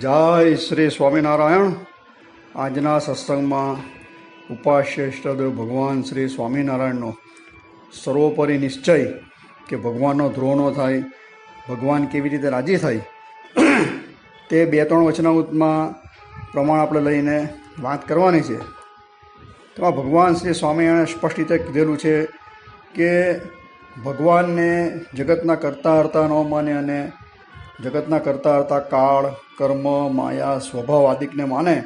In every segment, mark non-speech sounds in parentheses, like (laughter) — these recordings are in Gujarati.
જય શ્રી સ્વામિનારાયણ. આજના સત્સંગમાં ઉપાસ્ય ઇષ્ટદેવ ભગવાન શ્રી સ્વામિનારાયણનો સર્વોપરી નિશ્ચય કે ભગવાનનો ધ્રોહ ન થાય, ભગવાન કેવી રીતે રાજી થાય, તે બે ત્રણ વચનાઉતમાં પ્રમાણ આપણે લઈને વાત કરવાની છે. તેમાં ભગવાન શ્રી સ્વામિનારાયણે સ્પષ્ટ રીતે કીધેલું છે કે ભગવાનને જગતના કરતા હરતા ન માને અને જગતના કરતા હતા કાળ, કર્મ, માયા, સ્વભાવ આદિકને માને,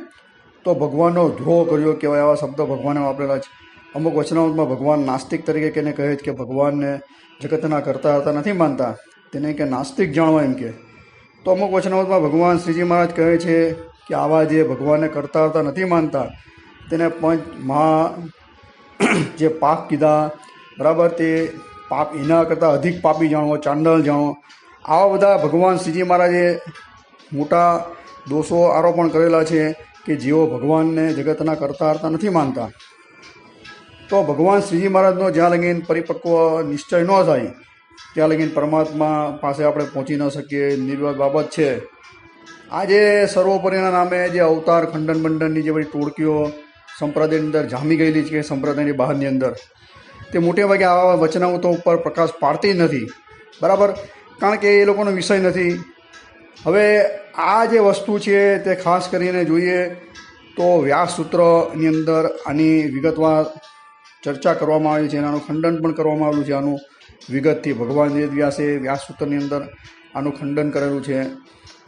તો ભગવાનનો ધ્રોહ કર્યો કહેવાય આવા શબ્દો ભગવાને વાપરેલા છે. અમુક વચનાઓમાં ભગવાન નાસ્તિક તરીકે કેને કહે છે કે ભગવાનને જગતના કરતા હતા નથી માનતા. તેને કે નાસ્તિક જાણવા એમ કે. તો અમુક વચનાઓમાં ભગવાન શ્રીજી મહારાજ કહે છે કે આવા જે ભગવાનને કરતા હતા નથી માનતા, તેને પંચ મહા (clears throat) જે પાપ કીધા, બરાબર તે પાપ એના કરતાં અધિક પાપી જાણવો ચાંડલ જાણવો આવા બધા ભગવાન શ્રીજી મહારાજે મોટા દોષો આરોપણ કરેલા છે કે જેઓ ભગવાનને જગતના કરતા હરતા નથી માનતા. તો ભગવાન શ્રીજી મહારાજનો જ્યાં લગીન પરિપક્વ નિશ્ચય ન થાય, ત્યાં લગીન પરમાત્મા પાસે આપણે પહોંચી ન શકીએ નિર્વાદ બાબત છે. આજે સર્વોપરીના નામે જે અવતાર ખંડન બંડનની જે બધી ટોળકીઓ સંપ્રદાયની અંદર જામી ગયેલી છે, સંપ્રદાયની બહારની અંદર, તે મોટે ભાગે આવા વચનાવતો ઉપર પ્રકાશ પાડતી નથી. બરાબર? કારણ કે એ લોકોનો વિષય નથી. હવે આ જે વસ્તુ છે તે ખાસ કરીને જોઈએ તો વ્યાસસૂત્રની અંદર આની વિગતવાર ચર્ચા કરવામાં આવી છે એનાનું ખંડન પણ કરવામાં આવેલું છે. આનું વિગતથી ભગવાન વેદ વ્યાસે વ્યાસસૂત્રની અંદર આનું ખંડન કરેલું છે,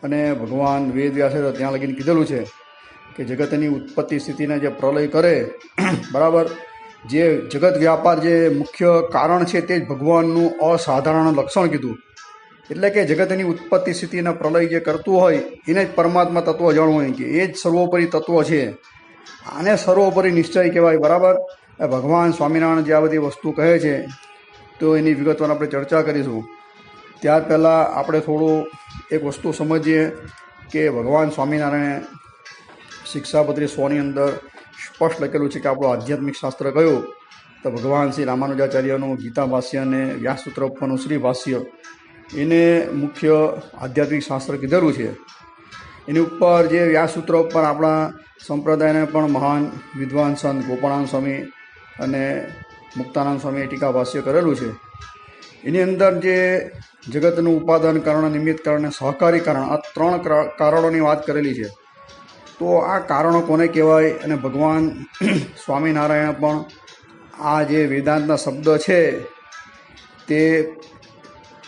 અને ભગવાન વેદ વ્યાસે તો ત્યાં લગીને કીધેલું છે કે જગતની ઉત્પત્તિ સ્થિતિને જે પ્રલય કરે, (clears throat) બરાબર? જે જગત વ્યાપાર જે મુખ્ય કારણ છે તે જ ભગવાનનું અસાધારણ લક્ષણ કીધું. એટલે કે જગતની ઉત્પત્તિ સ્થિતિના પ્રલય જે કરતું હોય, એને જ પરમાત્મા તત્વ જાણવું કે. એ જ સર્વોપરી તત્વ છે. આને સર્વોપરી નિશ્ચય કહેવાય, બરાબર? ભગવાન સ્વામિનારાયણ જે આ બધી વસ્તુ કહે છે, તો એની વિગતવાર આપણે ચર્ચા કરીશું. ત્યાર પહેલાં આપણે થોડું એક વસ્તુ સમજીએ કે ભગવાન સ્વામિનારાયણે શિક્ષાપત્રી સોની અંદર સ્પષ્ટ લખેલું છે કે આપણું આધ્યાત્મિક શાસ્ત્ર કયું? તો ભગવાન શ્રી રામાનુજાચાર્યનું ગીતા ભાષ્ય અને વ્યાસસૂત્ર ઉપરનું શ્રી ભાષ્ય. એને મુખ્ય આધ્યાત્મિક શાસ્ત્ર કીધેલું છે. એની ઉપર જે વ્યાસસૂત્ર ઉપર આપણા સંપ્રદાયને પણ મહાન વિદ્વાન સંત ગોપાળાનંદ સ્વામી અને મુક્તાનંદ સ્વામીએ ટીકા કરેલું છે. એની અંદર જે જગતનું ઉપાદાન કારણ નિમિત્ત કારણ અને સહકારી કારણ આ ત્રણ કારણોની વાત કરેલી છે. તો આ કારણો કોને કહેવાય અને ભગવાન (clears throat) સ્વામિનારાયણ પણ આ જે વેદાંતના શબ્દ છે તે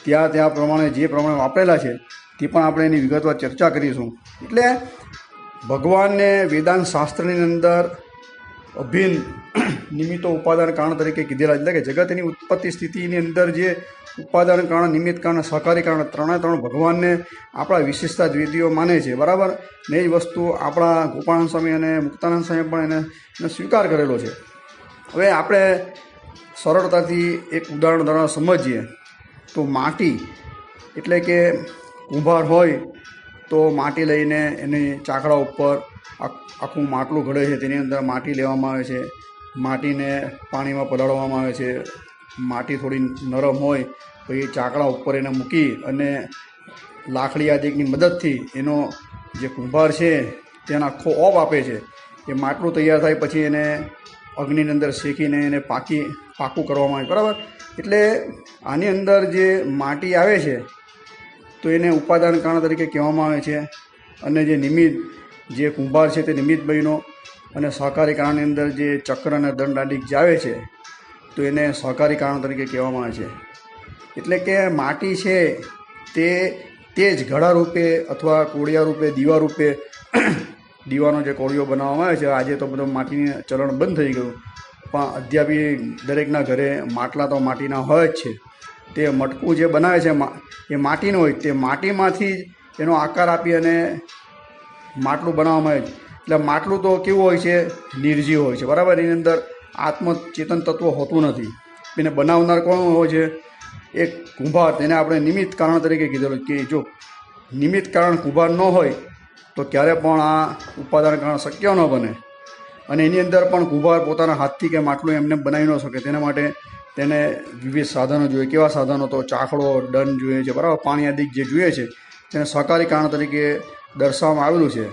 ત્યાં ત્યાં પ્રમાણે, જે પ્રમાણે વાપરેલા છે, તે પણ આપણે એની વિગતવાર ચર્ચા કરીશું. એટલે ભગવાનને વેદાંત શાસ્ત્રની અંદર અભિન્ન નિમિત્તો ઉપાદાન કારણ તરીકે કીધેલા એટલે કે જગતની ઉત્પત્તિ સ્થિતિની અંદર જે ઉપાદાન કારણ, નિમિત્ત કારણ, સહકારી કારણ, ત્રણે ત્રણ ભગવાનને આપણા વિશેષતા દ્વિતીયો માને છે. બરાબર? ને જ વસ્તુ આપણા ગોપાળાનંદ સ્વામી અને મુક્તાનંદ સ્વામી પણ એને એને સ્વીકાર કરેલો છે. હવે આપણે સરળતાથી એક ઉદાહરણ દ્વારા સમજીએ. તો માટી, એટલે કે કુંભાર હોય, તો માટી લઈને એની ચાકડા ઉપર આખ- માટલું ઘડે છે. તેની અંદર માટી લેવામાં આવે છે. માટીને પાણીમાં પલાળવામાં આવે છે. માટી થોડી નરમ હોય પછી ચાકડા ઉપર એને મૂકી અને લાકડી આદિની મદદથી એનો જે કુંભાર છે, તેને આખો ઓપ આપે છે. એ માટલું તૈયાર થાય પછી એને અગ્નિની અંદર શેકીને એને પાકી, પાકું કરવામાં આવે. બરાબર? એટલે આની અંદર જે માટી આવે છે, તો એને ઉપાદાન કારણ તરીકે કહેવામાં આવે છે. અને જે નિમિત્ત જે કુંભાર છે તે નિમિત્ત બન્યો. અને સહકારી કારણની અંદર જે ચક્ર અને દંડાડિક જે આવે છે, તો એને સહકારી કારણ તરીકે કહેવામાં આવે છે. એટલે કે માટી છે તે તે જ ઘડા રૂપે અથવા કોળિયા રૂપે, દીવા રૂપે, દીવાનો જે કોળિયો બનાવવામાં આવે છે, આજે તો બધો માટીનું ચલણ બંધ થઈ ગયું. પણ અદ્યાપી દરેકના ઘરે માટલા તો માટીના હોય જ છે. તે મટકું જે બનાવે છે એ માટીનું હોય. તે માટીમાંથી જ એનો આકાર આપી અને માટલું બનાવવામાં આવે એટલે માટલું તો કેવું હોય છે, નિર્જીવ હોય છે. બરાબર? એની અંદર આત્મચેતન તત્વ હોતું નથી. એને બનાવનાર કોણ હોય છે? એક કુંભાર. તેને આપણે નિમિત્ત કારણ તરીકે કીધેલું કે જો નિમિત્ત કારણ કુંભાર ન હોય, તો ક્યારે પણ આ ઉપાદાન કારણ શક્ય ન બને. અને એની અંદર પણ કુંભાર પોતાના હાથથી કે માટલું એમને બનાવી ન શકે, તેના માટે તેને વિવિધ સાધનો જોઈએ. કેવા સાધનો તો? ચાકડો દંડ જોઈએ છે, બરાબર? પાણી આદિ જે જોઈએ છે, તેને સહકારી કારણ તરીકે દર્શાવવામાં આવેલું છે.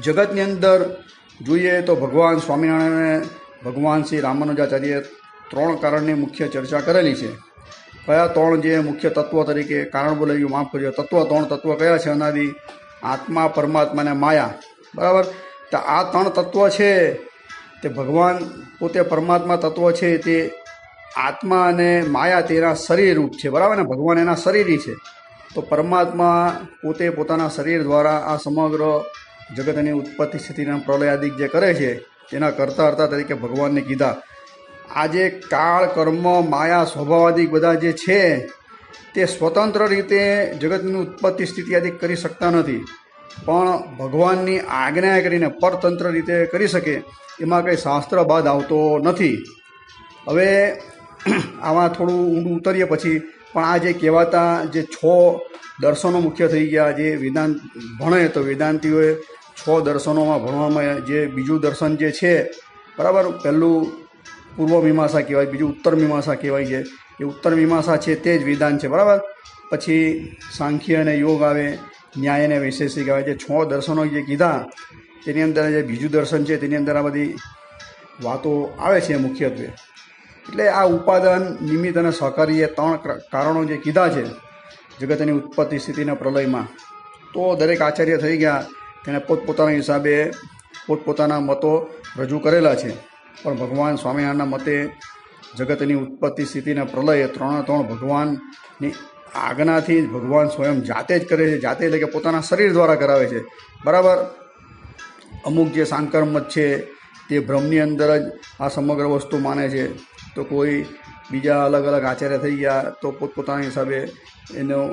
જગતની અંદર જોઈએ તો ભગવાન સ્વામિનારાયણે ભગવાન શ્રી રામાનુજાચાર્યએ ત્રણ કારણની મુખ્ય ચર્ચા કરેલી છે. કયા ત્રણ? જે મુખ્ય તત્વ તરીકે કારણ બોલાવ્યું? માફ કરજો. તત્વ ત્રણ તત્વ કયા છે? અનાદિ, આત્મા પરમાત્મા અને માયા. બરાબર? તો આ ત્રણ તત્વ છે, તે ભગવાન પોતે પરમાત્મા તત્વ છે, તે આત્મા અને માયા તેના શરીર રૂપ છે, બરાબર ને? ભગવાન એના શરીરી છે. તો પરમાત્મા પોતે પોતાના શરીર દ્વારા આ સમગ્ર જગતની ઉત્પત્તિ સ્થિતિના પ્રલયાદિક જે કરે છે તેના કરતા હર્તા તરીકે ભગવાનને કીધા. આ જે કાળ, કર્મ, માયા સ્વભાવાદિક બધા જે છે, તે સ્વતંત્ર રીતે જગતની ઉત્પત્તિ સ્થિતિ આદિ કરી શકતા નથી. પણ ભગવાનની આજ્ઞા કરીને પરતંત્ર રીતે કરી શકે, એમાં કંઈ શાસ્ત્ર બાદ આવતો નથી. હવે (clears throat) આમાં થોડું ઊંડું ઉતરીએ પછી, પણ આ જે કહેવાતા જે છ દર્શનો મુખ્ય થઈ ગયા, જે વેદાંત ભણે, તો વેદાંતિઓએ છ દર્શનોમાં ભણવામાં જે બીજું દર્શન જે છે, બરાબર? પહેલું પૂર્વ મીમાંસા કહેવાય, બીજું ઉત્તર મીમાંસા કહેવાય છે. એ ઉત્તર મીમાંસા છે તે જ વેદાંત છે, બરાબર? પછી સાંખ્ય અને યોગ આવે ન્યાય અને વૈશેષિક આવે છે. છ દર્શનો જે કીધા, તેની અંદર જે બીજું દર્શન છે, તેની અંદર આ બધી વાતો આવે છે મુખ્યત્વે. એટલે આ ઉપાદાન નિમિત્ત અને સહકારી એ ત્રણ કારણો જે કીધા છે જગતની ઉત્પત્તિ સ્થિતિના પ્રલયમાં. તો દરેક આચાર્ય થઈ ગયા, તેણે પોતપોતાના હિસાબે પોતપોતાના મતો રજૂ કરેલા છે. પણ ભગવાન સ્વામિનારાયણના મતે જગતની ઉત્પત્તિ સ્થિતિના પ્રલય ત્રણે ત્રણ ભગવાનની આજ્ઞાથી ભગવાન સ્વયં જાતે જ કરે છે, જાતે એટલે કે પોતાના શરીર દ્વારા કરાવે છે. બરાબર? અમુક જે સાંકર મત છે, તે ભ્રમની અંદર જ આ સમગ્ર વસ્તુ માને છે. તો કોઈ બીજા અલગ અલગ આચાર્ય થઈ ગયા, તો પોતપોતાના હિસાબે એનો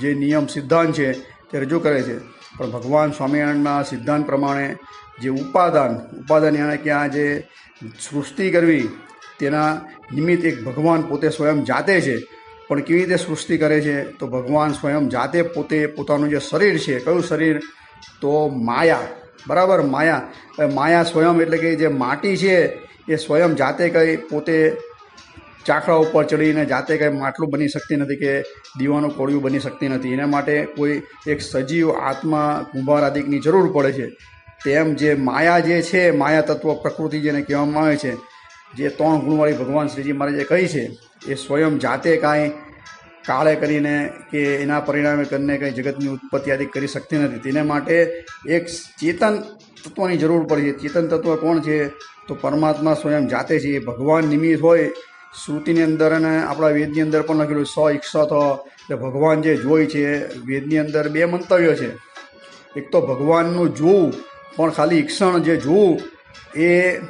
જે નિયમ સિદ્ધાંત છે, તે રજૂ કરે છે. પણ ભગવાન સ્વામિનારાયણના સિદ્ધાંત પ્રમાણે જે ઉપાદાન ઉપાદાન યાને કે આ જે સૃષ્ટિ કરવી, તેના નિમિત્ત એક ભગવાન પોતે સ્વયં જાતે છે. પણ કેવી રીતે સૃષ્ટિ કરે છે? તો ભગવાન સ્વયં જાતે પોતે પોતાનું જે શરીર છે, કયું શરીર? તો માયા. બરાબર? માયા. માયા સ્વયં એટલે કે જે માટી છે, એ સ્વયં જાતે કંઈ પોતે ચાકડા ઉપર ચડીને જાતે કંઈ માટલું બની શકતી નથી કે દીવાનું કોળિયું બની શકતી નથી. એના માટે કોઈ એક સજીવ આત્મા કુંભારાદિકની જરૂર પડે છે. તેમ જે માયા જે છે, માયા તત્વ પ્રકૃતિ જેને કહેવામાં આવે છે જે ત્રણ ગુણવાળી ભગવાન શ્રીજી મહારાજે કહી છે, એ સ્વયં જાતે કાંઈ કાળે કરીને કે એના પરિણામે કરીને કંઈ જગતની ઉત્પત્તિ આદિ કરી શકતી નથી. તેને માટે એક ચેતન તત્વની જરૂર પડે છે. ચેતન તત્વ કોણ છે? તો પરમાત્મા સ્વયં જાતે છે. એ ભગવાન નિમિત્ત હોય, શ્રુતિની અંદર અને આપણા વેદની અંદર પણ લખેલું સ ઈક્ષત એટલે ભગવાન જે જોઈ છે, વેદની અંદર બે મંતવ્યો છે. એક તો ભગવાનનું જોવું, પણ ખાલી ઈક્ષણ જે જોવું, એ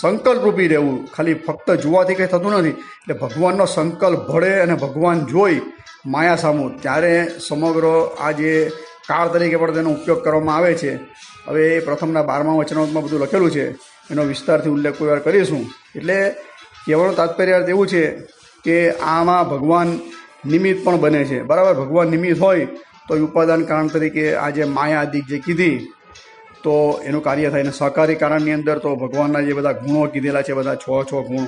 સંકલ્પરૂપી રહેવું. ખાલી ફક્ત જોવાથી કંઈ થતું નથી. એટલે ભગવાનનો સંકલ્પ ભળે અને ભગવાન જોઈ માયા સામું. ત્યારે સમગ્ર આ જે કાળ તરીકે પણ તેનો ઉપયોગ કરવામાં આવે છે. હવે એ પ્રથમના બારમા વચનામાં બધું લખેલું છે. એનો વિસ્તારથી ઉલ્લેખ કોઈ વાર કરીશું. એટલે કહેવાનો તાત્પર્ય એવું છે કે આમાં ભગવાન નિમિત્ત પણ બને છે. બરાબર? ભગવાન નિમિત્ત હોય તો ઉપાદાન કારણ તરીકે આ જે માયા આદિક જે કીધી તો એનું કાર્ય થાય. અને સહકારી કારણની અંદર તો ભગવાનના જે બધા ગુણો કીધેલા છે, બધા છ છ ગુણ,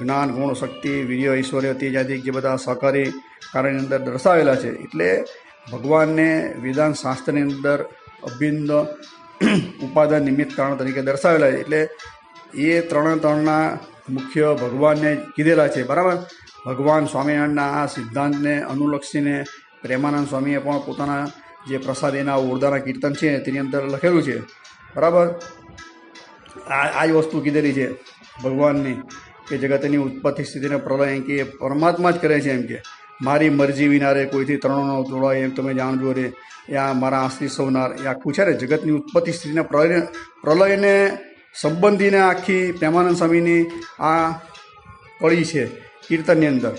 જ્ઞાન, ગુણ, શક્તિ, વીર્ય, ઐશ્વર્ય તેજ આદિ જે બધા સહકારી કારણની અંદર દર્શાવેલા છે. એટલે ભગવાનને વેદાંત શાસ્ત્રની અંદર અભિન્ન ઉપાદાન નિમિત્ત કારણ તરીકે દર્શાવેલા છે. એટલે એ ત્રણે ત્રણના મુખ્ય ભગવાનને કીધેલા છે. બરાબર? ભગવાન સ્વામિનારાયણના આ સિદ્ધાંતને અનુલક્ષીને પ્રેમાનંદ સ્વામીએ પણ પોતાના જે પ્રસાદ એના ઉર્દાના કીર્તન છે, તેની અંદર લખેલું છે. બરાબર? આ આ જ વસ્તુ કીધેલી છે ભગવાનની, કે જગતની ઉત્પત્તિ સ્થિતિને પ્રલય એમ કે પરમાત્મા જ કરે છે એમ કે. મારી મરજી વિના રે કોઈથી ત્રણનો તોડાય એમ તમે જાણજો રે. એ આ મારા આશ્રી સૌનાર. એ આખું છે ને, જગતની ઉત્પત્તિ સ્થિતિને પ્રલય, પ્રલયને સંબંધીને આખી પ્રેમાનંદ સ્વામીની આ કળી છે કીર્તનની અંદર.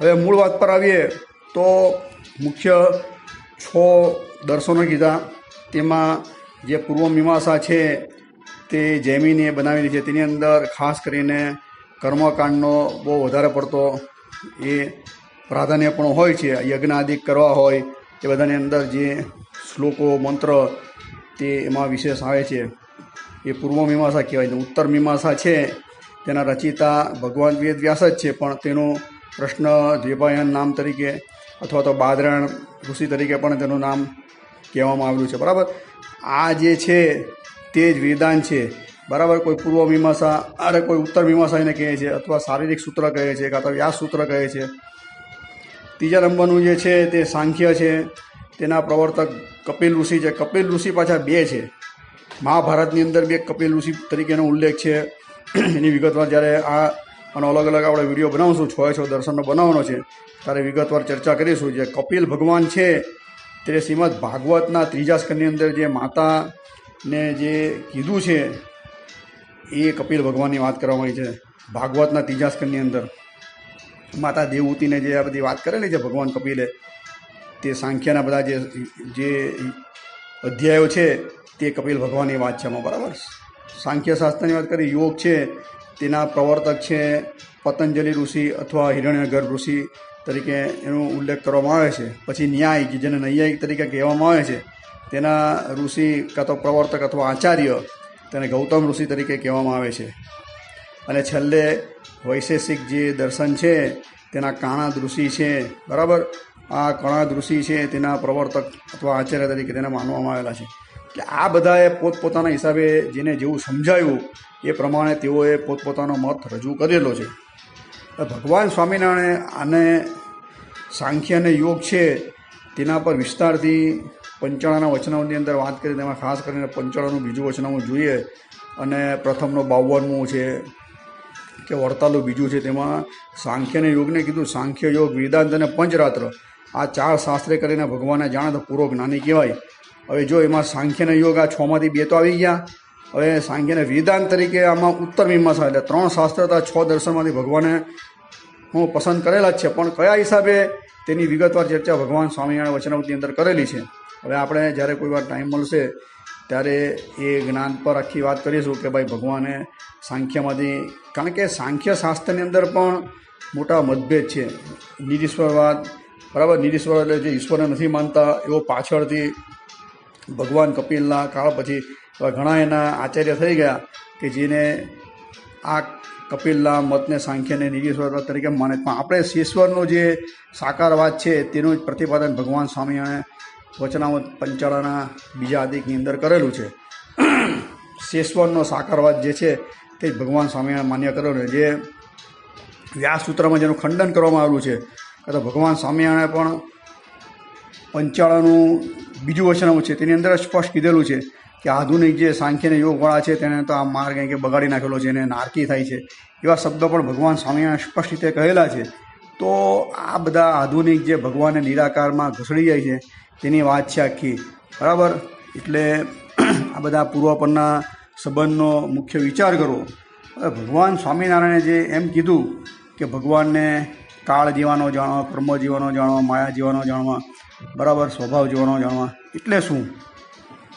હવે મૂળ વાત પર આવીએ તો મુખ્ય છ દર્શનો કીધા. તેમાં જે પૂર્વ મીમાંસા છે, તે જૈમિનીએ બનાવેલી છે. તેની અંદર ખાસ કરીને કર્મકાંડનો બહુ વધારે પડતો એ પ્રાધાન્ય પણ હોય છે. યજ્ઞ કરવા હોય, એ બધાની અંદર જે શ્લોકો, મંત્ર તે એમાં વિશેષ આવે છે. એ પૂર્વ મીમાંસા કહેવાય. ઉત્તર મીમાંસા છે, તેના રચિતા ભગવાન વેદ વ્યાસ જ છે, પણ તેનું પ્રશ્ન દ્વિપાયન નામ તરીકે અથવા તો બાદરણ ઋષિ તરીકે પણ તેનું નામ કહેવામાં આવેલું છે. બરાબર? આ જે છે તે જ વેદાંત છે. બરાબર? કોઈ પૂર્વ મીમાંસા અરે કોઈ ઉત્તર મીમાંસા એને કહે છે અથવા શારીરિક સૂત્ર કહે છે કાં તો વ્યાસ સૂત્ર કહે છે. ત્રીજા નંબરનું જે છે તે સાંખ્ય છે. તેના પ્રવર્તક કપિલ ઋષિ છે. કપિલ ઋષિ પાછા બે છે. મહાભારતની અંદર બે કપિલ ઋષિ તરીકેનો ઉલ્લેખ છે. એની વિગતવાર જ્યારે આ અને અલગ અલગ આપણે વીડિયો બનાવશું છ છ દર્શનનો બનાવવાનો છે. ત્યારે વિગતવાર ચર્ચા કરીશું. જે કપિલ ભગવાન છે, તે શ્રીમદ ભાગવતના ત્રીજા સ્કંદની અંદર જે માતાને જે કીધું છે, એ કપિલ ભગવાનની વાત કરવામાં આવી છે. ભાગવતના ત્રીજા સ્કંદની અંદર. માતા દેવહૂતિને જે આ બધી વાત કરેલી છે ભગવાન કપિલે, તે સાંખ્યાના બધા જે જે અધ્યાયો છે, તે કપિલ ભગવાનની વાત છે આમાં. બરાબર? સાંખ્યશાસ્ત્રની વાત કરી યોગ છે તેના પ્રવર્તક છે પતંજલિ ઋષિ અથવા હિરણ્યગર ઋષિ તરીકે એનો ઉલ્લેખ કરવામાં આવે છે. પછી ન્યાય કે જેને નૈયાયિક તરીકે કહેવામાં આવે છે, તેના ઋષિ કાં તો પ્રવર્તક અથવા આચાર્ય તેને ગૌતમ ઋષિ તરીકે કહેવામાં આવે છે. અને છેલ્લે વૈશેષિક જે દર્શન છે, તેના કાણાદ ઋષિ છે, બરાબર? આ કણાદ ઋષિ છે, તેના પ્રવર્તક અથવા આચાર્ય તરીકે તેને માનવામાં આવેલા છે. એટલે આ બધાએ પોતપોતાના હિસાબે જેને જેવું સમજાયું એ પ્રમાણે તેઓએ પોતપોતાનો મત રજૂ કરેલો છે. ભગવાન સ્વામિનારાયણે આને સાંખ્ય અને યોગ છે, તેના પર વિસ્તારથી પંચાળાના વચનાઓની અંદર વાત કરી, તેમાં ખાસ કરીને પંચાળાનું બીજું વચનામું જોઈએ, અને પ્રથમનો બાવનમું છે, કે વડતાલું બીજું છે, તેમાં સાંખ્ય અને યોગને કીધું. સાંખ્ય યોગ, વેદાંત અને પંચરાત્ર, આ ચાર શાસ્ત્રે કરીને ભગવાને જાણે તો પૂરો જ્ઞાની કહેવાય. હવે જો એમાં સાંખ્ય યોગ આ છમાંથી બે તો આવી ગયા. હવે સાંખ્યને વિધાન તરીકે આમાં ઉત્તર મીમાંસા એટલે ત્રણ શાસ્ત્ર હતા છ દર્શનમાંથી ભગવાને હું પસંદ કરેલા જ છે. પણ કયા હિસાબે તેની વિગતવાર ચર્ચા ભગવાન સ્વામિનારાયણ વચનાવતની અંદર કરેલી છે? હવે આપણે જ્યારે કોઈ વાર ટાઈમ મળશે, ત્યારે એ જ્ઞાન પર આખી વાત કરીશું કે ભાઈ ભગવાને સાંખ્યમાંથી, કારણ કે સાંખ્ય શાસ્ત્રની અંદર પણ મોટા મતભેદ છે. નિરીશ્વરવાદ, બરાબર? નિરીશ્વર એટલે જે ઈશ્વરને નથી માનતા, એવો પાછળથી ભગવાન કપિલના કાળ પછી એવા ઘણા એના આચાર્ય થઈ ગયા કે જેને આ કપિલના મતને સાંખ્યને નિરીશ્વર તરીકે માને પણ આપણે શેશ્વરનો જે સાકારવાદ છે, તેનું જ પ્રતિપાદન ભગવાન સ્વામીએ વચનામત પંચાળાના બીજા અધિકની અંદર કરેલું છે. શેશ્વરનો સાકારવાદ જે છે, તે ભગવાન સ્વામીએ માન્ય કરેલું જે વ્યાસ સૂત્રમાં જેનું ખંડન કરવામાં આવેલું છે તો ભગવાન સ્વામિનારાયણે પણ પંચાળાનું બીજું વચનામું છે, તેની અંદર સ્પષ્ટ કીધેલું છે. કે આધુનિક જે સાંખ્યને યોગવાળા છે તેને તો આ માર્ગ કે બગાડી નાખેલો છે, એને નારકી થાય છે. એવા શબ્દો પણ ભગવાન સ્વામિનારાયણ સ્પષ્ટ રીતે કહેલા છે. તો આ બધા આધુનિક જે ભગવાનને નિરાકારમાં ઘસડી જાય છે, તેની વાત છે આખી. બરાબર? એટલે (clears throat) આ બધા પૂર્વ પરના સંબંધનો મુખ્ય વિચાર કરવો ભગવાન સ્વામિનારાયણે જે એમ કીધું કે ભગવાનને કાળ જીવાનો જાણવા, કર્મ જીવાનો જાણવા, માયા જીવાનો જાણવા, બરાબર, સ્વભાવ જીવાનો જાણવા, એટલે શું?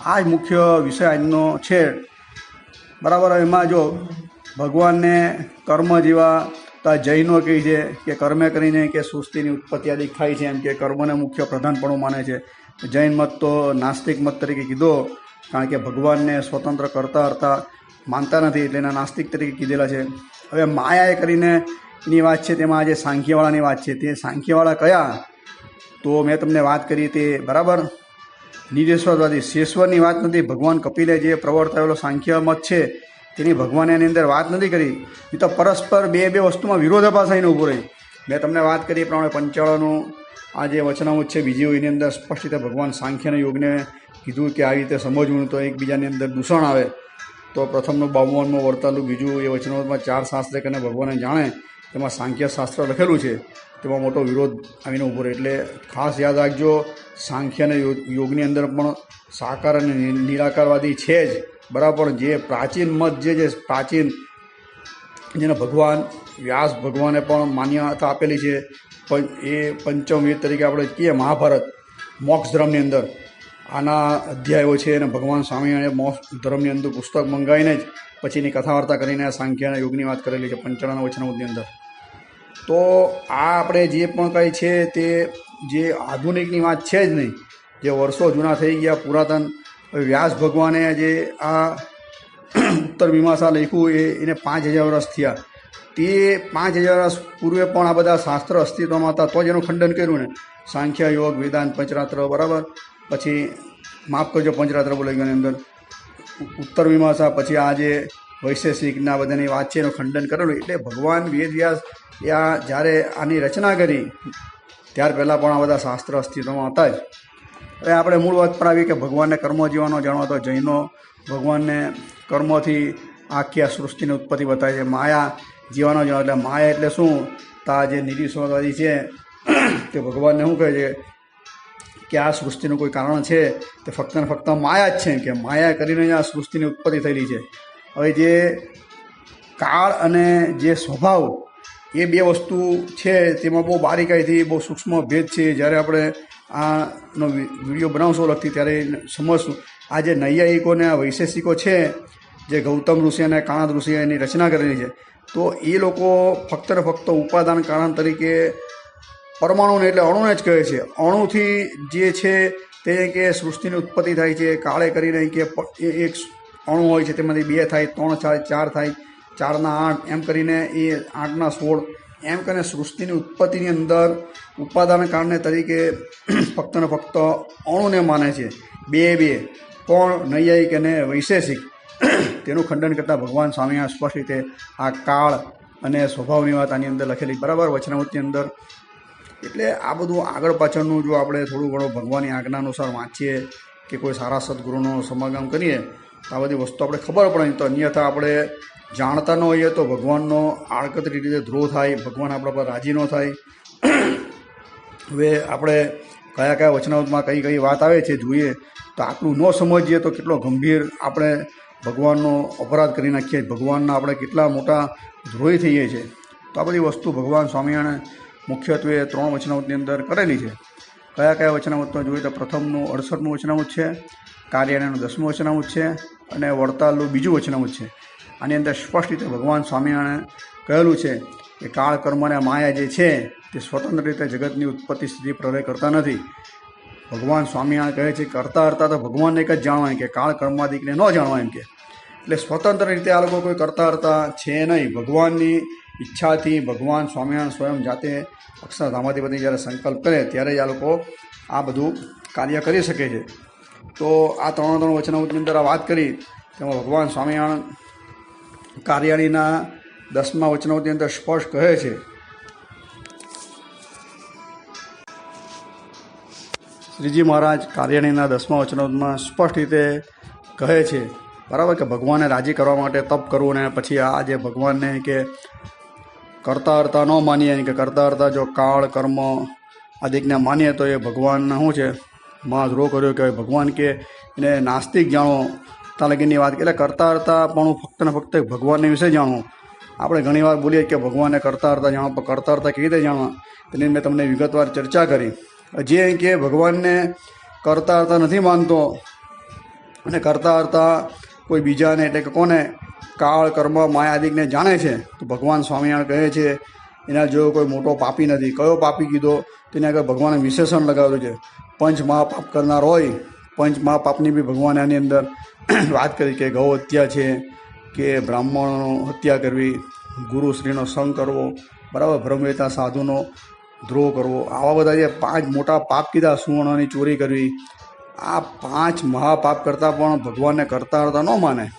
આ જ મુખ્ય વિષય આજનો છે. બરાબર એમાં જો ભગવાનને કર્મ જેવા જૈનો કહે છે કે કર્મે કરીને કે સુસ્તીની ઉત્પત્તિ આદિ થાય છે એમ કે કર્મને મુખ્ય પ્રધાનપણું માને છે. જૈન મત તો નાસ્તિક મત તરીકે કીધો, કારણ કે ભગવાનને સ્વતંત્ર કરતા હરતા માનતા નથી એટલે એના નાસ્તિક તરીકે કીધેલા છે. હવે માયાએ કરીને એની વાત છે, તેમાં આજે સાંખ્યવાળાની વાત છે. તે સાંખ્યવાળા કયા? તો મેં તમને વાત કરી તે, બરાબર? નિરેશ્વરવાદી શેશ્વરની વાત નથી. ભગવાન કપિલે જે પ્રવર્તાવેલો સાંખ્ય મત છે, તેની ભગવાને એની અંદર વાત નથી કરી. એ તો પરસ્પર બે બે વસ્તુમાં વિરોધાભાસ આવીને ઊભો રહી. મેં તમને વાત કરી એ પ્રમાણે પંચાળોનું. આ જે વચનામૃત છે, બીજી એની અંદર સ્પષ્ટ રીતે ભગવાન સાંખ્યના યોગને કીધું કે આવી રીતે સમજવું તો એકબીજાની અંદર દૂષણ આવે. તો પ્રથમનું બાવનનું વર્તાલું, બીજું એ વચનામૃતમાં ચાર શાસ્ત્ર કરીને ભગવાને જાણે તેમાં સાંખ્ય શાસ્ત્ર લખેલું છે. તેમાં મોટો વિરોધ આવીને ઊભો રહે એટલે ખાસ યાદ રાખજો, સાંખ્ય અને યોગની અંદર પણ સાકાર અને નિરાકારવાદી છે જ. બરાબર? જે પ્રાચીન મત, જે છે પ્રાચીન જેને ભગવાન, વ્યાસ ભગવાને પણ માન્યતા આપેલી છે. પણ એ પંચમ વેદ તરીકે આપણે કહીએ મહાભારત, મોક્ષ ધર્મની અંદર. આના અધ્યાયો છે અને ભગવાન સ્વામિનારાયણે મોક્ષ ધર્મની અંદર પુસ્તક મંગાવીને જ પછી એની કથા વાર્તા કરીને સાંખ્યાના યોગની વાત કરેલી છે પંચાણના વચનાઉદની અંદર. તો આ આપણે જે પણ કંઈ છે તે જે આધુનિકની વાત છે જ નહીં. જે વર્ષો જૂના થઈ ગયા, પુરાતન વ્યાસ ભગવાને જે આ ઉત્તર મીમાંસા લખ્યું એ એને પાંચ હજાર વર્ષ થયા. તે પાંચ હજાર વર્ષ પૂર્વે પણ આ બધા શાસ્ત્ર અસ્તિત્વમાં હતા, તો જ એનું ખંડન કર્યું ને. સાંખ્ય યોગ, વેદાંત, પંચરાત્ર, બરાબર? પછી માફ કરજો, પંચરાત્ર બોલાઈ ગયો અંદર. ઉત્તર મીમાંસા, પછી આ જે વૈશેષિકના બધાની છે ખંડન કરેલું. એટલે ભગવાન વેદવ્યાસ એ આ જ્યારે આની રચના કરી, ત્યાર પહેલાં પણ આ બધા શાસ્ત્ર અસ્તિત્વમાં હતા જ. હવે આપણે મૂળ વાત પર આવી કે ભગવાનને કર્મ જીવાનો જાણો તો જૈનો ભગવાનને કર્મથી આખી આ સૃષ્ટિની ઉત્પત્તિ બતાવે છે. માયા જીવાનો જાણો એટલે માયા એટલે શું? તો જે નિરીશ્વરવાદી છે, તે ભગવાનને શું કહે છે? કે આ સૃષ્ટિનું કોઈ કારણ છે? તે ફક્ત ને ફક્ત માયા જ છે કે માયા કરીને આ સૃષ્ટિની ઉત્પત્તિ થયેલી છે. હવે જે કાળ અને જે સ્વભાવ એ બે વસ્તુ છે, તેમાં બહુ બારીકાઈથી, બહુ સૂક્ષ્મ ભેદ છે. જ્યારે આપણે આનો વીડિયો બનાવશો લગતી ત્યારે સમજશું. આ જે નૈયાયિકો ને આ વૈશેષિકો છે, જે ગૌતમ ઋષિ અને કાણાદ ઋષિએ એની રચના કરેલી છે, તો એ લોકો ફક્ત ને ફક્ત ઉપાદાન કારણ તરીકે પરમાણુને એટલે અણુને જ કહે છે. અણુથી જે છે તે કે સૃષ્ટિની ઉત્પત્તિ થાય છે, કાળે કરીને કે એક અણુ હોય છે, તેમાંથી બે થાય, ત્રણ થાય, ચાર થાય, ચારના આઠ, એમ કરીને એ આઠના સોળ. એમ કરીને સૃષ્ટિની ઉત્પત્તિની અંદર ઉપાદાન કારણે તરીકે (clears throat) ફક્ત ને ફક્ત અણુને માને છે. બે બે. પણ નૈયાયિક અને વૈશેષિક? (clears throat) તેનું ખંડન કરતાં ભગવાન સ્વામી સ્પષ્ટ રીતે આ કાળ અને સ્વભાવની વાત આની અંદર લખેલી. બરાબર વચનાવૃત્તિની અંદર. એટલે આ બધું આગળ પાછળનું જો આપણે થોડું ઘણું ભગવાનની આજ્ઞા અનુસાર વાંચીએ કે કોઈ સારા સદગુરુનો સમાગમ કરીએ આ બધી વસ્તુ આપણે ખબર પડે નહીં તો અન્યથા આપણે જાણતા ન હોઈએ તો ભગવાનનો આડકતરી રીતે ધ્રોહ થાય, ભગવાન આપણા પર રાજી ન થાય. હવે આપણે કયા કયા વચનાવતમાં કઈ કઈ વાત આવે છે જોઈએ, તો આટલું ન સમજીએ તો કેટલો ગંભીર આપણે ભગવાનનો અપરાધ કરી નાખીએ, ભગવાનના આપણે કેટલા મોટા ધ્રોહી થઈએ છીએ તો આ બધી વસ્તુ ભગવાન સ્વામિનારાયણ મુખ્યત્વે ત્રણ વચનાવતની અંદર કરેલી છે. કયા કયા વચનાવતમાં જોઈએ તો પ્રથમનું અડસઠનું વચનાવત છે. કાર્યાલયનું દસમું વચનાવત છે અને વડતાલનું બીજું વચનાવત છે. આની અંદર સ્પષ્ટ રીતે ભગવાન સ્વામિનારાયણે કહેલું છે કે કાળ કર્મ માયા જે છે તે સ્વતંત્ર રીતે જગતની ઉત્પત્તિ સ્થિતિ પ્રલય કરતા નથી. ભગવાન સ્વામિનારાયણ કહે છે, કરતા કરતા તો ભગવાનને એક જ જાણવા એમ કે, કાળ કર્માદિકને ન જાણવા એમ કે. એટલે સ્વતંત્ર રીતે આ લોકો કોઈ કરતા કરતા છે નહીં. ભગવાનની ઈચ્છાથી ભગવાન સ્વામિનારાયણ સ્વયં જાતે અક્ષરધામાધિપતિ જ્યારે સંકલ્પ કરે, ત્યારે જ આ લોકો આ બધું કાર્ય કરી શકે છે. તો આ ત્રણ ત્રણ વચનાવતની અંદર આ વાત કરી. તેમાં ભગવાન સ્વામિનારાયણ કાર્યાણીના દસમા વચનાવતની અંદર સ્પષ્ટ કહે છે. શ્રીજી મહારાજ કાર્યાણીના દસમા વચનાવતમાં સ્પષ્ટ રીતે કહે છે, બરાબર કે ભગવાનને રાજી કરવા માટે તપ કરવું ને પછી આ જે ભગવાનને કે કરતા અર્તા ન માનીએ, કે કરતા અર્તા જો કાળ, કર્મ આદિકને માનીએ તો એ ભગવાનના શું છે? માં ધ્રોહ કર્યો કે ભગવાન કે એને નાસ્તિક જાણો. તાલગીની વાત એટલે કરતા કરતા પણ હું ફક્ત ને ફક્ત ભગવાનને વિશે જાણું. આપણે ઘણીવાર બોલીએ કે ભગવાનને કરતા કરતા જાણો, પણ કરતા કરતા કેવી રીતે જાણવા? તેની મેં તમને વિગતવાર ચર્ચા કરી. જે કે ભગવાનને કરતા કરતા નથી માનતો અને કરતા કરતા કોઈ બીજાને એટલે કે કોને કાળ, કર્મ, માયા આદિકને જાણે છે, તો ભગવાન સ્વામિનારાયણ કહે છે, એના જેવો કોઈ મોટો પાપી નથી. કયો પાપી કીધો? તેને આગળ ભગવાને વિશેષણ લગાવેલું છે. પંચ મહાપાપ કરનાર હોય, પંચ મહાપાપની બી ભગવાન આની અંદર (clears throat) વાત કરી કે ગૌ હત્યા છે, કે બ્રાહ્મણોનો હત્યા કરવી, ગુરુશ્રીનો સંગ કરવો, બરાબર બ્રહ્મવેતા સાધુનો દ્રોહ કરવો, આવા બધા જે પાંચ મોટા પાપ કીધા, સુવર્ણની ચોરી કરવી, આ પાંચ મહાપાપ કરતાં પણ ભગવાનને કરતા કરતા ન માને.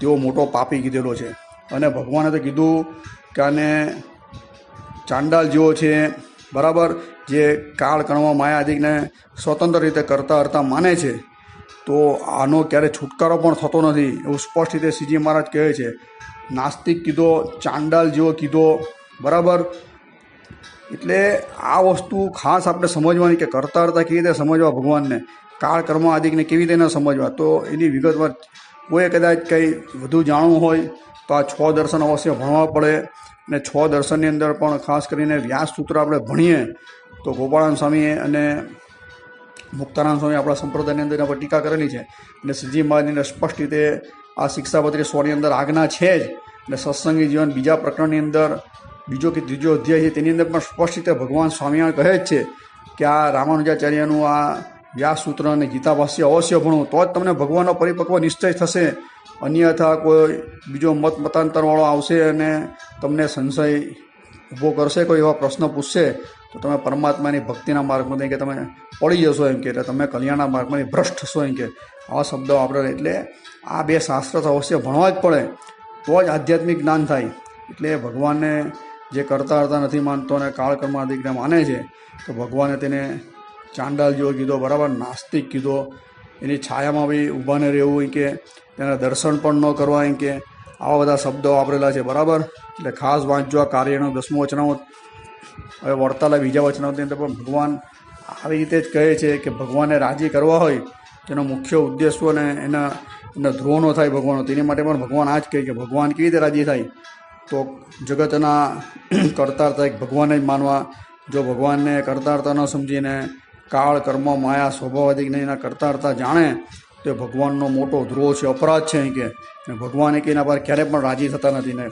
તેવો મોટો પાપી કીધેલો છે. અને ભગવાને તો કીધું કે આને ચાંડાલ જેવો છે, બરાબર જે કાળ કણવા માયા આદિકને સ્વતંત્ર રીતે કરતા કરતા માને છે, તો આનો ક્યારે છુટકારો પણ થતો નથી. એવું સ્પષ્ટ રીતે શ્રીજી મહારાજ કહે છે. નાસ્તિક કીધો, ચાંડાલ જેવો કીધો, બરાબર? એટલે આ વસ્તુ ખાસ આપણે સમજવાની કે કરતા કરતા કેવી રીતે સમજવા ભગવાનને? કાળ કર્મ આદિકને કેવી રીતે ન સમજવા? તો એની વિગતવાર કોઈ કદાચ કંઈ વધુ જાણવું હોય, તો આ છ દર્શન અવશ્ય ભણવા પડે. અને છ દર્શનની અંદર પણ ખાસ કરીને વ્યાસ સૂત્ર આપણે ભણીએ તો ગોપાળાન સ્વામીએ અને મુક્તાનંદ સ્વામી આપણા સંપ્રદાયની અંદર એના પર ટીકા કરેલી છે. અને શ્રીજી મહારાજની સ્પષ્ટ રીતે આ શિક્ષાપત્રી સોની અંદર આજ્ઞા છે જ. અને સત્સંગી જીવન બીજા પ્રકરણની અંદર, બીજો કે ત્રીજો અધ્યાય છે, તેની અંદર પણ સ્પષ્ટ રીતે ભગવાન સ્વામિનારાયણ કહે જ છે કે આ રામાનુજાચાર્યનું આ વ્યાસ સૂત્ર અને ગીતાભાષ્ય અવશ્ય ભણવું તો જ તમને ભગવાનનો પરિપક્વ નિશ્ચય થશે. અન્યથા કોઈ બીજો મત મતાંતરવાળો આવશે અને તમને સંશય ઊભો કરશે, કોઈ એવા પ્રશ્ન પૂછશે. તો તમે પરમાત્માની ભક્તિના માર્ગમાં કે તમે પડી જશો એમ કે, એટલે તમે કલ્યાણના માર્ગમાંથી ભ્રષ્ટ થશો એમ કે. આવા શબ્દો આપણે એટલે આ બે શાસ્ત્ર તો અવશ્ય ભણવા જ પડે. તો જ આધ્યાત્મિક જ્ઞાન થાય. એટલે ભગવાનને જે કરતા કરતા નથી માનતો અને કાળકર્માદિકને માને છે, તો ભગવાને તેને ચાંડાલ જેવો કીધો, બરાબર નાસ્તિક કીધો. એની છાયામાં બી ઊભા ન રહેવું એમ કે, તેના દર્શન પણ ન કરવા એમ કે. આવા બધા શબ્દો વાપરેલા છે, બરાબર? એટલે ખાસ વાંચજો આ કાર્યનો દસમો વચનામત. હવે વર્તાલા બીજા વચનાવતી અંદર પણ ભગવાન આવી રીતે જ કહે છે કે ભગવાનને રાજી કરવા હોય, તેનો મુખ્ય ઉદ્દેશો અને એના એના ધ્રુવનો થાય ભગવાનનો. તેની માટે પણ ભગવાન આ જ કહે કે ભગવાન કેવી રીતે રાજી થાય? તો જગતના (clears throat) કરતા હતા એક ભગવાનને જ માનવા, જો ભગવાનને કરતા કરતા ન સમજીને કાળ, કર્મ, માયા સ્વભાવાદિકને એના કરતા કરતા જાણે, તો ભગવાનનો મોટો ધ્રુવ છે, અપરાધ છે અહીં કે અને ભગવાન એક એના પર ક્યારે પણ રાજી થતા નથી ને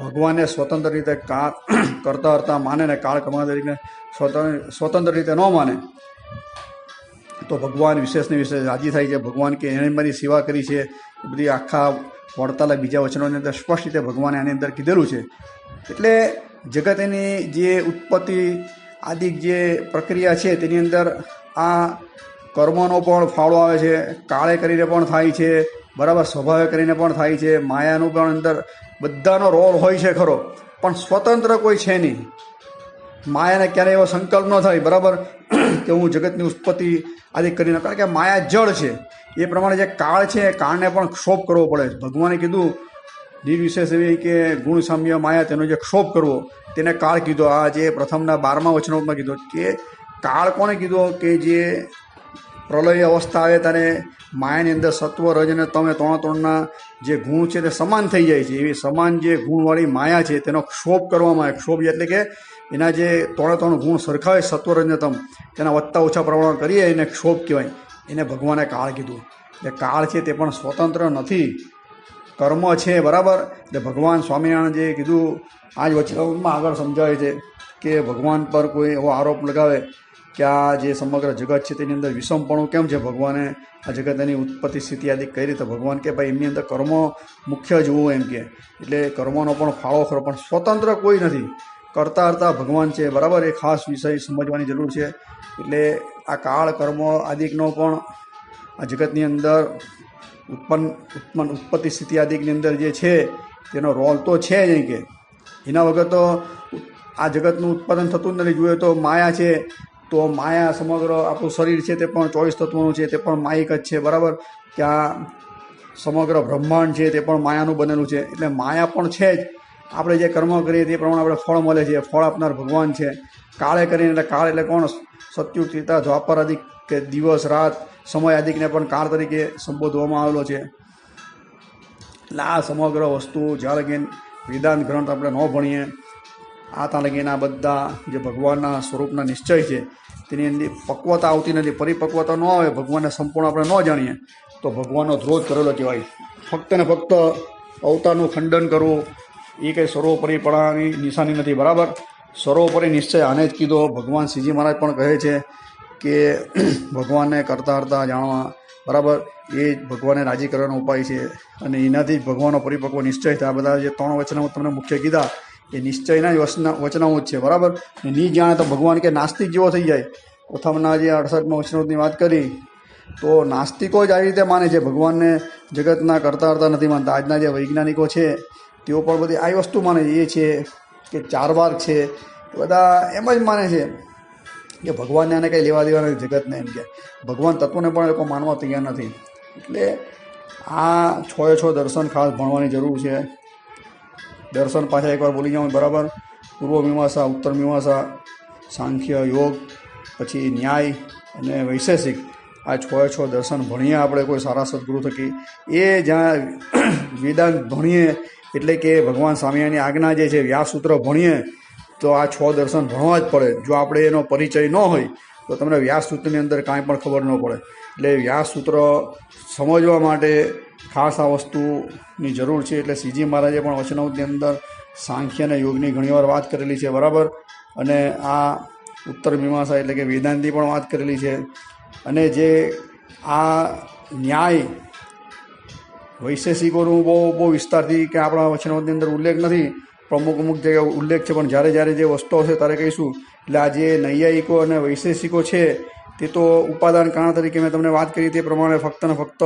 ભગવાનને સ્વતંત્ર રીતે કા કરતા કરતા માને ને કાળ કમા તરીકે સ્વતંત્ર રીતે ન માને, તો ભગવાન વિશેષને વિશેષ રાજી થાય છે. ભગવાન કે એણે મારી સેવા કરી છે. એ બધી આખા વડતાલા બીજા વચનોની અંદર સ્પષ્ટ રીતે ભગવાને આની અંદર કીધેલું છે. એટલે જગતની જે ઉત્પત્તિ આદિ જે પ્રક્રિયા છે તેની અંદર આ કર્મનો પણ ફાળો આવે છે. કાળે કરીને પણ થાય છે. બરાબર સ્વભાવે કરીને પણ થાય છે. માયાનું પણ અંદર બધાનો રોલ હોય છે ખરો. પણ સ્વતંત્ર કોઈ છે નહીં. માયાને ક્યારેય એવો સંકલ્પ ન થાય, બરાબર? કે હું જગતની ઉત્પત્તિ આદિ કરીને કારણ કે માયા જળ છે. એ પ્રમાણે જે કાળ છે, એ કાળને પણ ક્ષોભ કરવો પડે ભગવાને કીધું, નિર્વિશેષ એવી કે ગુણ સામ્ય માયા તેનો જે ક્ષોભ કરવો, તેને કાળ કીધો. આ જે પ્રથમના બારમા વચનોમાં કીધો કે કાળ કોણે કીધો? કે જે પ્રલય અવસ્થા આવે ત્યારે માયાની અંદર સત્વ, રજને તમે ત્રણ ત્રણના જે ગુણ છે તે સમાન થઈ જાય છે. એવી સમાન જે ગુણવાળી માયા છે તેનો ક્ષોભ કરવામાં આવે. ક્ષોભ એટલે કે એના જે ત્રણે ત્રણ ગુણ સરખા હોય સત્વ રજનતમ તેના વધતા ઓછા પ્રમાણ કરીએ એને ક્ષોભ કહેવાય. એને ભગવાને કાળ કીધું. એટલે કાળ છે તે પણ સ્વતંત્ર નથી. કર્મ છે બરાબર. એટલે ભગવાન સ્વામિનારાયણ જે કીધું આ જ વચનમાં આગળ સમજાવે છે કે ભગવાન પર કોઈ એવો આરોપ લગાવે કે આ જે સમગ્ર જગત છે તેની અંદર વિષમપણું કેમ છે? ભગવાને આ જગતની ઉત્પત્તિ સ્થિતિ આદિ કઈ રીતે ભગવાન કે ભાઈ એમની અંદર કર્મ મુખ્ય જોવું એમ કે. એટલે કર્મનો પણ ફાળો ખરો પણ સ્વતંત્ર કોઈ નથી. કરતા કરતા ભગવાન છે, બરાબર? એ ખાસ વિષય સમજવાની જરૂર છે. એટલે આ કાળ કર્મ આદિકનો પણ આ જગતની અંદર ઉત્પન્ન ઉત્પન્ન, ઉત્પત્તિ સ્થિતિ આદિકની અંદર જે છે, તેનો રોલ તો છે જ કે. એના વગર તો આ જગતનું ઉત્પાદન થતું જ નથી. જોઈએ તો માયા છે તો માયા સમગ્ર આપણું શરીર છે તે પણ ચોવીસ તત્વોનું છે, તે પણ માયિક જ છે, બરાબર? કે આ સમગ્ર બ્રહ્માંડ છે તે પણ માયાનું બનેલું છે. એટલે માયા પણ છે જ. આપણે જે કર્મ કરીએ તે પ્રમાણે આપણે ફળ મળે છે, ફળ આપનાર ભગવાન છે. કાળે કરીને, એટલે કાળ એટલે કોણ? સત્યુ ત્રિતા, દ્વાપર આદિક કે દિવસ, રાત, સમય આદિકને પણ કાળ તરીકે સંબોધવામાં આવેલો છે. એટલે આ સમગ્ર વસ્તુ જ્યાં લગીન વેદાંત ગ્રંથ આપણે ન ભણીએ, આ ત્યાં લગીન બધા જે ભગવાનના સ્વરૂપના નિશ્ચય છે તેની અંદર પક્વતા આવતી નથી, પરિપક્વતા ન આવે, ભગવાનને સંપૂર્ણ આપણે ન જાણીએ, તો ભગવાનનો ધ્રોધ કરેલો કહેવાય. ફક્ત ને ફક્ત અવતારનું ખંડન કરવું, એ કંઈ સર્વોપરીપણાની નિશાની નથી, બરાબર? સર્વોપરી નિશ્ચય આને જ કીધો ભગવાન શ્રીજી મહારાજ પણ કહે છે કે (clears throat) ભગવાનને કરતા હરતા જાણવા, બરાબર? એ જ ભગવાનને રાજી કરવાનો ઉપાય છે. અને એનાથી જ ભગવાનનો પરિપક્વ નિશ્ચય થાય. બધા જે ત્રણ વચનો તમને મુખ્ય કીધા એ નિશ્ચયના જ વચના વચનાઓ જ છે, બરાબર? ને નહીં જાણે તો ભગવાન કે નાસ્તિક જેવો થઈ જાય. પ્રથમના જે અડસઠમાં વચનોની વાત કરી, તો નાસ્તિકો જ આવી રીતે માને છે. ભગવાનને જગતના કરતા કરતા નથી માનતા. આજના જે વૈજ્ઞાનિકો છે, તેઓ પણ બધી આવી વસ્તુ માને છે. એ છે કે ચાર વાર છે બધા એમ જ માને છે કે ભગવાનને આને કંઈ લેવા દેવા નથી, જગતને એમ કે. ભગવાન તત્વને પણ લોકો માનવા તૈયાર નથી. એટલે આ છ છ દર્શન ખાસ ભણવાની જરૂર છે. દર્શન પાછા એકવાર બોલી જાઉં બરાબર? પૂર્વ મીમાંસા, ઉત્તર મીમાંસા, સાંખ્ય યોગ, પછી ન્યાય અને વૈશેષિક. આ છ છ દર્શન ભણીએ આપણે કોઈ સારા સદગુરુ થકી. એ જ્યાં વેદાંત ભણીએ, એટલે કે ભગવાન સ્વામિયાની આજ્ઞા જે છે, વ્યાસસૂત્ર ભણીએ, તો આ છ દર્શન ભણવા જ પડે. જો આપણે એનો પરિચય ન હોય, તો તમને વ્યાસસૂત્રની અંદર કાંઈ પણ ખબર ન પડે. એટલે વ્યાસસૂત્ર સમજવા માટે ખાસ આ વસ્તુની જરૂર છે એટલે શ્રીજી મહારાજે પણ વચનાવતની અંદર સાંખ્ય અને યોગની ઘણીવાર વાત કરેલી છે, બરાબર? અને આ ઉત્તર મીમાંસા એટલે કે વેદાંતની પણ વાત કરેલી છે. અને જે આ ન્યાય વૈશેષિકોનું બહુ બહુ વિસ્તારથી કે આપણા વચનાવતની અંદર ઉલ્લેખ નથી, પ્રમુખ અમુક જગ્યાએ ઉલ્લેખ છે, પણ જ્યારે જ્યારે જે વસ્તુઓ છે ત્યારે કહીશું, એટલે આ જે નૈયાયિકો અને વૈશેષિકો છે, તે તો ઉપાદાન કારણ તરીકે મેં તમને વાત કરી, તે પ્રમાણે ફક્ત ને ફક્ત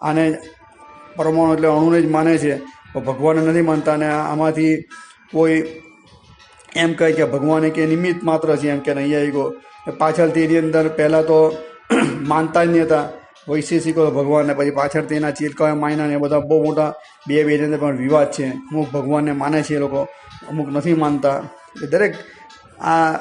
આને પરમાણુ એટલે અણુને જ માને છે. પણ ભગવાનને નથી માનતા અને આમાંથી કોઈ એમ કહે કે ભગવાન કે નિમિત્ત માત્ર છે એમ કે અહીંયા આવી ગયો પાછળથી એની અંદર પહેલાં તો (clears throat) માનતા જ નહીં હતા. વૈશેષિકો ભગવાનને, પછી પાછળથી એના ચીરકા માયના એ બધા બહુ મોટા બે બે અંદર પણ વિવાદ છે. અમુક ભગવાનને માને છે એ લોકો, અમુક નથી માનતા. એ દરેક આ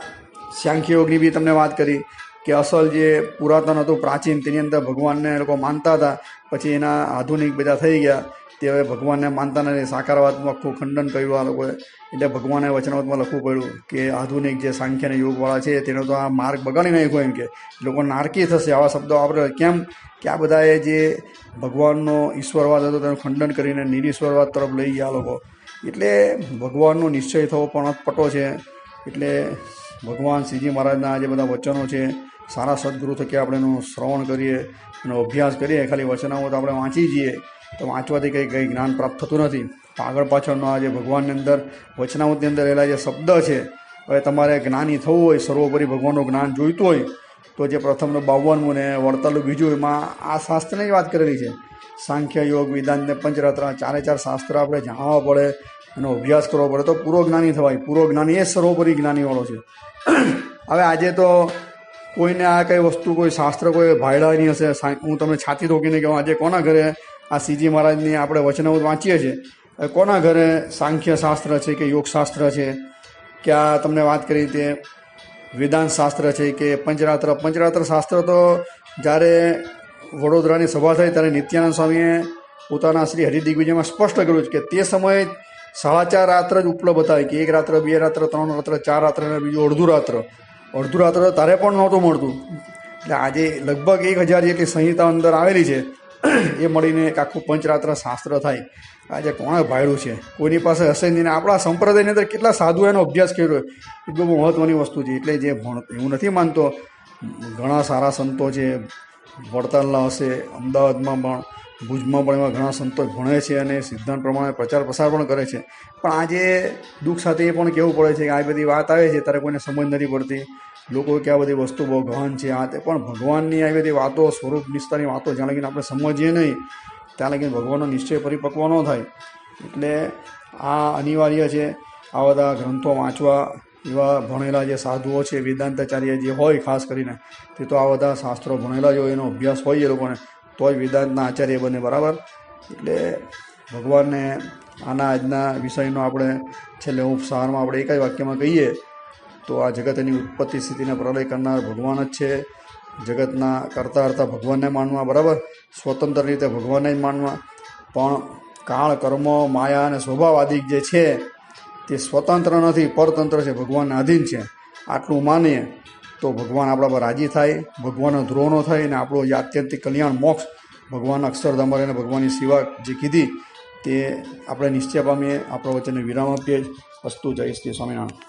સાંખ્ય યોગની બી તમને વાત કરી. કે અસલ જે પુરાતન હતું, પ્રાચીન, તેની અંદર ભગવાનને લોકો માનતા હતા. પછી એના આધુનિક બધા થઈ ગયા. તે હવે ભગવાનને માનતા નથી. સાકારવાદમાં આખું ખંડન કર્યું આ લોકોએ. એટલે ભગવાને વચનાવતમાં લખવું પડ્યું કે આધુનિક જે સાંખ્ય અને યોગવાળા છે, તેનો તો આ માર્ગ બગાડી નાખ્યો એમ કે. લોકો નારકી થશે. આવા શબ્દો આપણે કેમ? કે આ બધાએ જે ભગવાનનો ઈશ્વરવાદ હતો, તેનું ખંડન કરીને નિરીશ્વરવાદ તરફ લઈ ગયા લોકો. એટલે ભગવાનનો નિશ્ચય થવો પણ પટો છે. એટલે ભગવાન શ્રીજી મહારાજના જે બધા વચનો છે સારા સદગુરુ થકી આપણે એનું શ્રવણ કરીએ, એનો અભ્યાસ કરીએ, ખાલી વચનાઓ તો આપણે વાંચી જઈએ, તો વાંચવાથી કંઈ કંઈ જ્ઞાન પ્રાપ્ત થતું નથી. આગળ પાછળનો આ જે ભગવાનની અંદર વચનાવતની અંદર રહેલા જે શબ્દ છે, હવે તમારે જ્ઞાની થવું હોય, સર્વોપરી ભગવાનનું જ્ઞાન જોઈતું હોય, તો જે પ્રથમનું બાવનમું ને વળતરલું બીજું, એમાં આ શાસ્ત્રની વાત કરેલી છે. સાંખ્ય યોગ વેદાંત ને પંચરત્ર ચારે ચાર શાસ્ત્ર આપણે જાણવા પડે, એનો અભ્યાસ કરવો પડે, તો પૂરો જ્ઞાની થવાય. પૂરો જ્ઞાની એ સર્વોપરી જ્ઞાનીવાળો છે. હવે આજે તો કોઈને આ કઈ વસ્તુ, કોઈ શાસ્ત્ર, કોઈ ભાયડા નહીં હશે હું તમને છાતી ધોકીને કહું આજે કોના ઘરે આ સીજી મહારાજની આપણે વચનાવત વાંચીએ છીએ? કોના ઘરે સાંખ્ય શાસ્ત્ર છે કે યોગશાસ્ત્ર છે? કે આ તમને વાત કરી તે વેદાંત શાસ્ત્ર છે કે પંચરાત્ર? પંચરાત્ર શાસ્ત્ર તો જ્યારે વડોદરાની સભા થઈ ત્યારે નિત્યાનંદ સ્વામીએ પોતાના શ્રી હરિદિગ્વિજયમાં સ્પષ્ટ કર્યું છે કે તે સમયે સાડા ચાર રાત્ર જ ઉપલબ્ધ હતા કે એક રાત્ર, બે રાત્ર, ત્રણ રાત્ર, ચાર રાત્ર અને બીજું અડધું રાત્ર. અડધું રાત્રે તારે પણ નહોતું મળતું. એટલે આજે લગભગ એક હજાર જેટલી સંહિતા અંદર આવેલી છે. એ મળીને એક આખું પંચરાત્ર શાસ્ત્ર થાય. આજે કોણે ભાડ્યું છે? કોઈની પાસે હશે નહીં આપણા સંપ્રદાયની અંદર કેટલા સાધુ એનો અભ્યાસ કર્યો એ બહુ મહત્ત્વની વસ્તુ છે. એટલે જે ભણ એવું નથી માનતો. ઘણા સારા સંતો છે. વડતાલના હશે, અમદાવાદમાં પણ. ભુજમાં પણ એવા ઘણા સંતો ભણે છે અને સિદ્ધાંત પ્રમાણે પ્રચાર પ્રસાર પણ કરે છે. પણ આજે દુઃખ સાથે એ પણ કહેવું પડે છે કે આ બધી વાત આવે છે, ત્યારે કોઈને સમજ નથી પડતી. લોકો કે આ બધી વસ્તુ ભગવાન છે, આ તે પણ ભગવાનની આવી બધી વાતો, સ્વરૂપ નિષ્ઠાની વાતો જ્યાં લગીને આપણે સમજીએ નહીં, ત્યાં લગીને ભગવાનનો નિશ્ચય પરિપક્વ ન થાય. એટલે આ અનિવાર્ય છે, આ બધા ગ્રંથો વાંચવા એવા ભણેલા જે સાધુઓ છે, વેદાંતાચાર્ય જે હોય ખાસ કરીને, તે તો આ બધા શાસ્ત્રો ભણેલા જ હોય, એનો અભ્યાસ હોય એ લોકોને. તો જ વેદાંતના આચાર્ય બને, બરાબર? એટલે ભગવાનને આના આજના વિષયનો આપણે છેલ્લે હું સારમાં આપણે એક જ વાક્યમાં કહીએ, તો આ જગતની ઉત્પત્તિ સ્થિતિને પ્રલય કરનાર ભગવાન જ છે. જગતના કરતા કરતા ભગવાનને માનવા, બરાબર? સ્વતંત્ર રીતે ભગવાનને જ માનવા. પણ કાળ, કર્મ, માયા અને સ્વભાવ આદિ જે છે, તે સ્વતંત્ર નથી, પરતંત્ર છે, ભગવાનને આધીન છે. આટલું માનીએ તો ભગવાન આપણા પર રાજી થાય, ભગવાનનો દ્રોહ ન થાય અને આપણો જે આત્યંતિક કલ્યાણ મોક્ષ ભગવાનના અક્ષરધામ અને ભગવાનની સેવા જે કીધી તે આપણે નિશ્ચય પામીએ, આપણો વચ્ચેને વિરામ આપીએ. વસ્તુ જય શ્રી સ્વામિનારાયણ.